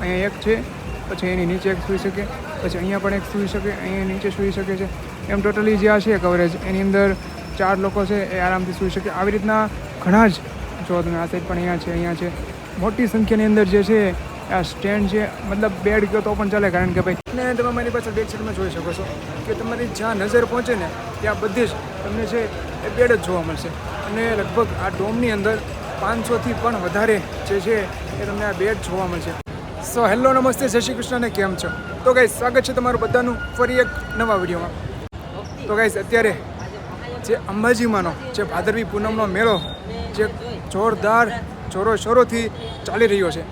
અહીંયા એક છે, પછી એની નીચે એક સૂઈ શકે, પછી અહીંયા પણ એક સૂઈ શકે, અહીંયા નીચે સૂઈ શકે છે. એમ ટોટલી જે છે કવરેજ એની અંદર ચાર લોકો છે, એ આરામથી સૂઈ શકે. આવી રીતના ઘણા જ, જો તમે આ સાઈડ પણ અહીંયા છે અહીંયા છે. મોટી સંખ્યાની અંદર જે છે, આ સ્ટેન્ડ છે, મતલબ બેડ ગયો તો પણ ચાલે, કારણ કે ભાઈ ને તમે મારી પાસે બેક સાઈડમાં જોઈ શકો છો કે તમારી જ્યાં નજર પહોંચે ને, ત્યાં બધી જ તમને છે એ બેડ જ જોવા મળશે. અને લગભગ આ ડોમની અંદર પાંચસોથી પણ વધારે જે છે, એ તમને આ બેડ જોવા મળશે. સો હેલો નમસ્તે જય શ્રી કૃષ્ણ અને કેમ છો? તો ગાઈઝ સ્વાગત છે તમારું બધાનું ફરી એક નવા વિડીયોમાં. તો ગાઈઝ અત્યારે જે અંબાજીમાંનો જે ભાદરવી પૂનમનો મેળો જે જોરદાર જોરો શોરોથી ચાલી રહ્યો છે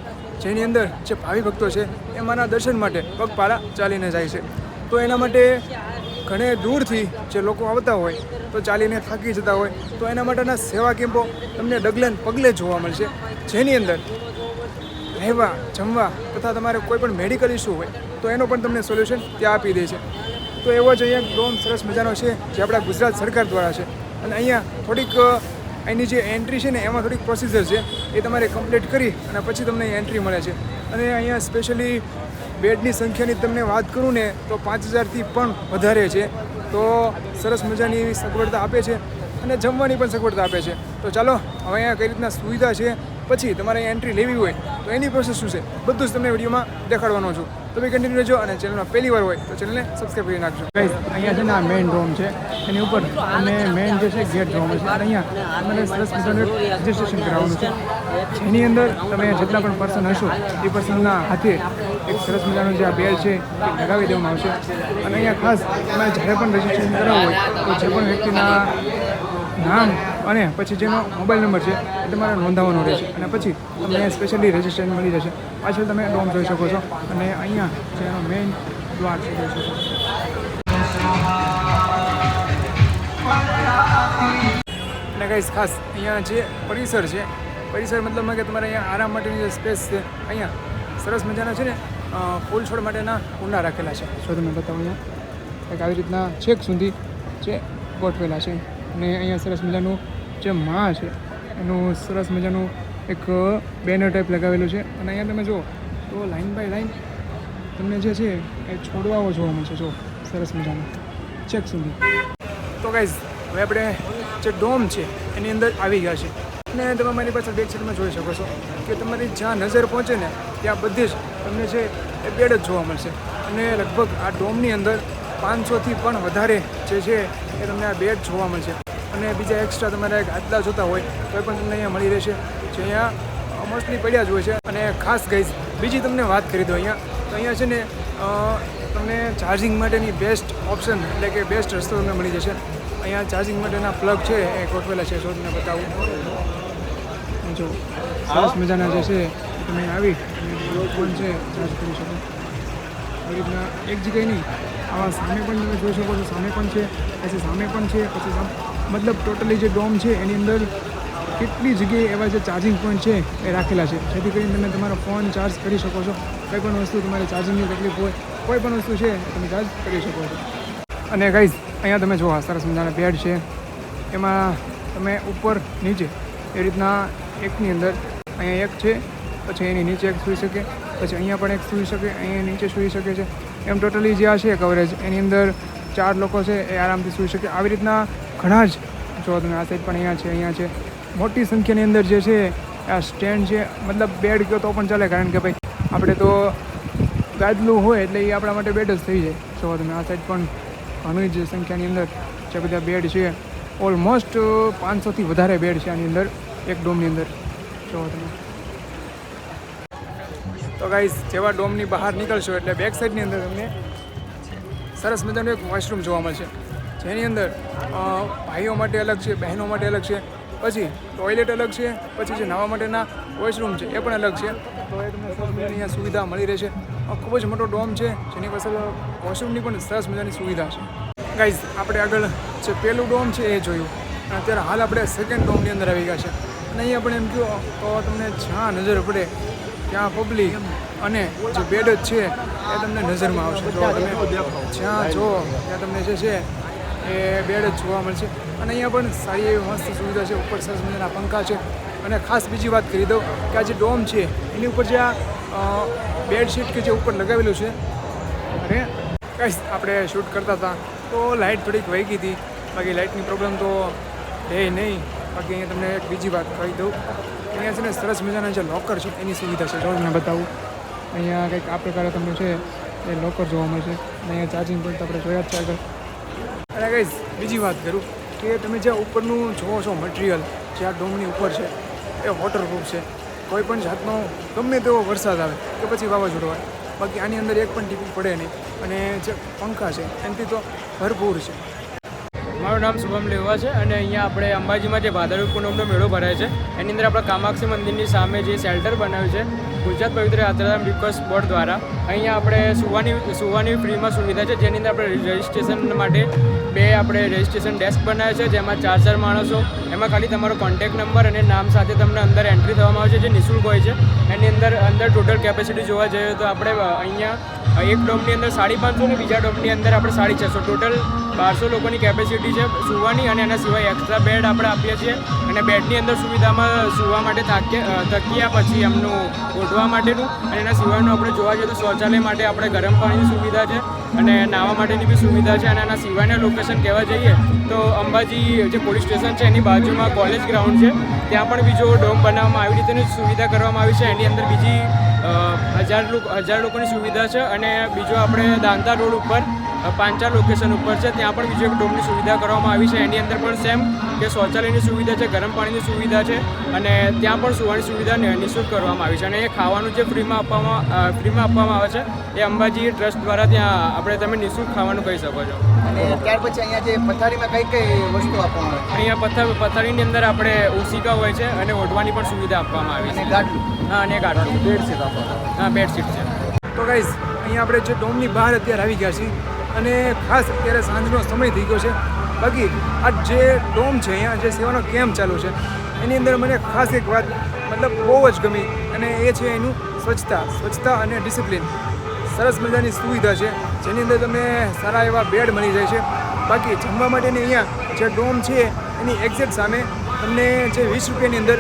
જેની અંદર જે ભાવિ ભક્તો છે એ માના દર્શન માટે પગપાળા ચાલીને જાય છે. તો એના માટે ઘણે દૂરથી જે લોકો આવતા હોય તો ચાલીને થાકી જતા હોય તો એના માટેના સેવા કેમ્પો તમને ડગલે પગલે જોવા મળશે. જેની અંદર રહેવા, જમવા તથા તમારે કોઈ પણ મેડિકલ ઇસ્યુ હોય, તો એનો પણ તમને સોલ્યુશન ત્યાં આપી દે છે. તો એવો જ અહીંયા ડોમ સરસ મજાનો છે, જે આપણા ગુજરાત સરકાર દ્વારા છે. અને અહીંયા થોડીક એની જે એન્ટ્રી છે ને, એમાં થોડીક પ્રોસિજર છે, એ તમારે કમ્પ્લીટ કરી અને પછી તમને એન્ટ્રી મળે છે. અને અહીંયા સ્પેશિયલી બેડની સંખ્યાની તમને વાત કરું ને, તો પાંચ હજારથી પણ વધારે છે. તો સરસ મજાની એવી સગવડતા આપે છે અને જમવાની પણ સગવડતા આપે છે. તો ચાલો, હવે અહીંયા કઈ રીતના સુવિધા છે પછી તમારે એન્ટ્રી લેવી હોય તો એની પ્રોસેસ શું છે? બધું જ તમને વિડીયોમાં દેખાડવાનો છું. તમે કન્ટિન્યુ રહેજો અને ચેનલમાં પહેલી વાર હોય તો ચેનલને સબસ્ક્રાઈબ કરી નાખજો. અહીંયા છે ને આ મેઇન રોમ છે. એની ઉપર અને મેઇન જે છે ગેટ રોમ છે. અહીંયા તમારે સરસ મજાનું રજિસ્ટ્રેશન કરાવવાનું છે. જેની અંદર તમે જેટલા પણ પર્સન હશો, એ પર્સનના હાથે એક સરસ મજાનું જે આ બેલ છે, એ લગાવી દેવામાં આવશે. અને અહીંયા ખાસ તમે જ્યારે પણ રજિસ્ટ્રેશન કરાવવું હોય, તો જે પણ વ્યક્તિના નામ અને પછી જેનો મોબાઈલ નંબર છે એ તમારે નોંધાવવાનો રહેશે. અને પછી તમને સ્પેશિયલી રજિસ્ટ્રેશન મળી જશે. પાછળ તમે ડોમ જોઈ શકો છો. અને અહીંયા જે એનો મેઇન દ્વાર છે, જોઈ શકો અને ગાઈસ ખાસ અહીંયા જે પરિસર છે, પરિસર મતલબમાં કે તમારે અહીંયા આરામ માટેની જે સ્પેસ છે, અહીંયા સરસ મજાના છે ને ફૂલ છોડ માટેના કુંડા રાખેલા છે. જો તમે બતાવો અહીંયા, કંઈક આવી રીતના છેક સુધી જે ગોઠવેલા છે. અને અહીંયા સરસ મજાનું જે માં છે, એનું સરસ મજાનું એક બેનર ટાઈપ લગાવેલું છે. અને અહીંયા તમે જુઓ, તો લાઈન બાય લાઈન તમને જે છે, એ છોડવાઓ જોવા મળશે જો સરસ મજાનું. છેક સુધી. તો ગાઈઝ હવે આપણે જે ડોમ છે, એની અંદર આવી ગયા છે અને તમે મારી પાસે બેક સાઈડમાં જોઈ શકો છો કે તમારી જ્યાં નજર પહોંચે ને, ત્યાં બધી જ તમને છે એ બેડ જ જોવા મળશે. અને લગભગ આ ડોમની અંદર પાંચસોથી પણ વધારે જે છે, એ તમને આ બેડ જોવા મળશે. અને બીજા એક્સ્ટ્રા તમારે ગાદલા જોતા હોય તો પણ તમને અહીંયા મળી રહેશે. જે અહીંયા મોસ્ટલી પડ્યા જ હોય છે. અને ખાસ ગઈશ બીજી તમને વાત કરી દો અહીંયા. તો અહીંયા છે ને તમને ચાર્જિંગ માટેની બેસ્ટ ઓપ્શન એટલે કે બેસ્ટ રસ્તો તમને મળી જશે. અહીંયા ચાર્જિંગ માટેના પ્લગ છે, એ ગોઠવેલા છે, શોધને બતાવું. જો, સરસ મજાના જે છે, તમે આવી ફોન છે ચાર્જ કરી શકો. આવી રીતના એક જગ્યાએ નહીં, આવા સામે પણ તમે જોઈ શકો છો, સામે પણ છે, પછી સામે પણ છે, પછી મતલબ ટોટલી જે ડોમ છે, એની અંદર કેટલી જગ્યાએ એવા જે ચાર્જિંગ પોઈન્ટ છે, એ રાખેલા છે. જેથી કરીને તમે તમારો ફોન ચાર્જ કરી શકો છો. કોઈ પણ વસ્તુ તમારે ચાર્જિંગની તકલીફ હોય, કોઈ પણ વસ્તુ છે તમે ચાર્જ કરી શકો છો. અને ગાઈઝ અહીંયા તમે આ સરસ મજાના બેડ છે. એમાં તમે ઉપર, નીચે, એ રીતના એકની અંદર અહીંયા એક છે, પછી એની નીચે એક સૂઈ શકે. પછી અહીંયા પણ એક સૂઈ શકે, અહીંયા નીચે સૂઈ શકે છે. એમ ટોટલી જે આ છે કવરેજ એની અંદર ચાર લોકો છે, એ આરામથી સૂઈ શકે. આવી રીતના ઘણા જ જો તમે આ સાઈડ પણ અહીંયા છે અહીંયા છે. મોટી સંખ્યાની અંદર જે છે, આ સ્ટેન્ડ છે, મતલબ બેડ કહો તો પણ ચાલે, કારણ કે ભાઈ આપણે તો ગાદલું હોય એટલે એ આપણા માટે બેડ જ થઈ જાય. જો તમે આ સાઈડ પણ ઘણી જ સંખ્યાની અંદર જે બધા બેડ છે ઓલમોસ્ટ પાંચસોથી વધારે બેડ છે આની અંદર, એક ડોમની અંદર. જો તમે તો ગાઈઝ જેવા ડોમની બહાર નીકળશો એટલે બેક સાઈડની અંદર તમને સરસ મજાનું એક વોશરૂમ જોવા મળશે. જેની અંદર ભાઈઓ માટે અલગ છે, બહેનો માટે અલગ છે, પછી ટોયલેટ અલગ છે, પછી જે નાવા માટેના વોશરૂમ છે એ પણ અલગ છે. તો અહીંયા સુવિધા મળી રહેશે. ખૂબ જ મોટો ડોમ છે, જેની પાસે વોશરૂમની પણ સરસ મજાની સુવિધા છે. ગાઈઝ આપણે આગળ જે પહેલું ડોમ છે એ જોયું. અત્યારે હાલ આપણે સેકન્ડ ડોમની અંદર આવી ગયા છે. અને અહીંયા આપણે એમ કહો તો તમને જ્યાં નજર પડે ત્યાં પબ્લિક અને જે બેડ જ છે, એ તમને નજરમાં આવશે. જો તમે જ્યાં જો ત્યાં તમને જે છે, એ બેડ જ જોવા મળશે. અને અહીંયા પણ સારી એવી મસ્ત સુવિધા છે. ઉપર સરસ મજાના પંખા છે. અને ખાસ બીજી વાત કરી દઉં કે આ જે ડોમ છે, એની ઉપર જે આ બેડશીટ કે જે ઉપર લગાવેલું છે, અરે, કઈ આપણે શૂટ કરતા હતા, તો લાઇટ થોડીક વહી ગઈ હતી. બાકી લાઇટની પ્રોબ્લેમ તો હે નહીં. બાકી અહીંયા તમને એક બીજી વાત કહી દઉં અહીંયા છે ને સરસ મજાના જે લોકર છે, એની સુવિધા છે. જો તમને બતાવું, અહીંયા કંઈક આ પ્રકારે તમને છે, એ લોકર જોવા મળશે અને અહીંયા ચાર્જિંગ પોઈન્ટ આપણે જોયા જ છે આગળ. અને ગાઈઝ બીજી વાત કરું કે તમે જે ઉપરનું જોવો છો મટીરિયલ જે આ ડોમની ઉપર છે, એ વોટરપ્રૂફ છે. કોઈ પણ જાતનો, ગમે તેવો વરસાદ આવે, કે પછી વાવાઝોડું આવે, બાકી આની અંદર એક પણ ટીપી પડે નહીં. અને જે પંખા છે, એનાથી તો ભરપૂર છે. મારું નામ શુભમ લેવા છે અને અહીંયા આપણે અંબાજીમાં જે ભાદરવી પૂનમનો મેળો ભરાય છે, એની અંદર આપણે કામાક્ષી મંદિરની સામે જે શેલ્ટર બનાવ્યું છે, ગુજરાત પવિત્ર યાત્રાધામ રિક્વેસ્ટ બોર્ડ દ્વારા. અહીંયા આપણે સુવાની સુવાની ફ્રીમાં સુવિધા છે, જેની અંદર આપણે રજિસ્ટ્રેશન માટે બે આપણે રજિસ્ટ્રેશન ડેસ્ક બનાવ્યા છે, જેમાં ચાર ચાર માણસો. એમાં ખાલી તમારો કોન્ટેક્ટ નંબર અને નામ સાથે તમને અંદર એન્ટ્રી થવામાં આવે છે જે નિઃશુલ્ક હોય છે. એની અંદર અંદર ટોટલ કેપેસિટી જોવા જઈએ તો આપણે અહીંયા એક ડોમની અંદર સાડી પાંચસો અને બીજા ડોમની અંદર આપણે સાડી છસો. ટોટલ બારસો લોકોની કેપેસિટી છે સુવાની અને એના સિવાય એક્સ્ટ્રા બેડ આપણે આપીએ છીએ. અને બેડની અંદર સુવિધામાં સુવા માટે તકિયા પછી એમનું ઓઢવા માટેનું અને એના સિવાયનું આપણે જોવા જઈએ તો શૌચાલય માટે આપણે ગરમ પાણીની સુવિધા છે અને નાહવા માટેની બી સુવિધા છે અને એના સિવાયના લોકેશન કહેવા જઈએ તો અંબાજી જે પોલીસ સ્ટેશન છે એની બાજુમાં કોલેજ ગ્રાઉન્ડ છે. ત્યાં પણ બીજો ડોમ બનાવવામાં આવી રીતેની સુવિધા કરવામાં આવી છે. એની અંદર બીજી હજાર હજાર લોકોની સુવિધા છે અને બીજો આપણે દાંતા રોડ ઉપર અ, ચાર લોકેશન ઉપર છે. ત્યાં પણ બીજો એક ડોમની સુવિધા કરવામાં આવી છે. એની અંદર પણ સેમ કે શૌચાલયની સુવિધા છે ગરમ પાણીની સુવિધા છે અને ત્યાં પણ સુવાની સુવિધા નિઃશુલ્ક કરવામાં આવી છે. અને એ ખાવાનું જે ફ્રીમાં આપવામાં ફ્રીમાં આપવામાં આવે છે એ અંબાજી ટ્રસ્ટ દ્વારા ત્યાં આપણે તમે નિઃશુલ્ક ખાવાનું કહી શકો છો. અને ત્યાર પછી અહીંયા જે પથારીમાં કઈ કઈ વસ્તુ આપવામાં આવે અહીંયા પથ્થર પથારીની અંદર આપણે ઓશિકા હોય છે અને ઓઢવાની પણ સુવિધા આપવામાં આવી છે. ગાડલું હા અને ગાડલું બેડશીટ આપવામાં હા બેડશીટ છે. તો ગાઈઝ અહીંયા આપણે જે ડોમની બહાર અત્યારે આવી ગયા છીએ અને ખાસ અત્યારે સાંજનો સમય થઈ ગયો છે. બાકી આ જે ડોમ છે અહીંયા, જે સેવાનો કેમ્પ ચાલુ છે, એની અંદર મને ખાસ એક વાત મતલબ બહુ જ ગમી અને એ છે એનું સ્વચ્છતા સ્વચ્છતા અને ડિસિપ્લિન. સરસ મજાની સુવિધા છે, જેની અંદર તમને સારા એવા બેડ મળી જાય છે. બાકી જમવા માટેની અહીંયા જે ડોમ છે, એની એક્ઝેક્ટ સામે તમને જે વીસ રૂપિયાની અંદર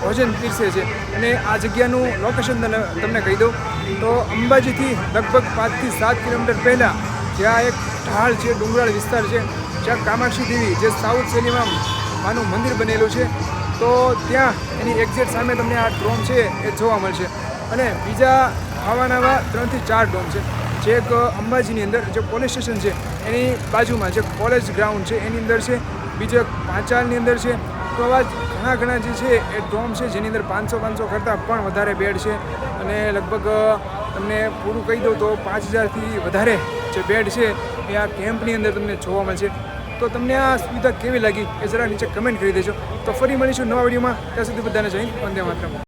ભોજન પીરસે છે. અને આ જગ્યાનું લોકેશન તમને કહી દઉં. તો અંબાજીથી લગભગ પાંચથી સાત કિલોમીટર પહેલાં જ્યાં એક ઢાળ છે, ડુંગરાળ વિસ્તાર છે, જ્યાં કામાક્ષી દેવી, જે સાઉથ શૈલીમાં માનું મંદિર બનેલું છે, તો ત્યાં એની એક્ઝેક્ટ સામે તમને આ ડ્રોમ છે, એ જોવા મળશે. અને બીજા આવા નવા ત્રણથી ચાર ડોમ છે. જે એક અંબાજીની અંદર, જે પોલીસ સ્ટેશન છે, એની બાજુમાં જે કોલેજ ગ્રાઉન્ડ છે, એની અંદર છે, બીજો એક પાંચાલની અંદર છે. તો આવા ઘણા ઘણા જે છે, એ ડ્રોમ છે, જેની અંદર પાંચસો પાંચસો કરતાં પણ વધારે બેડ છે. અને લગભગ તમને પૂરું કહી દઉં તો પાંચ હજારથી વધારે જે બેડ છે એ આ કેમ્પની અંદર તમને જોવા મળશે. તો તમને આ સુવિધા કેવી લાગી એ જરા નીચે કમેન્ટ કરી દેજો. તો ફરી મળીશું નવા વિડીયોમાં. ત્યાં સુધી બધાને જઈને વંદે માતરમ.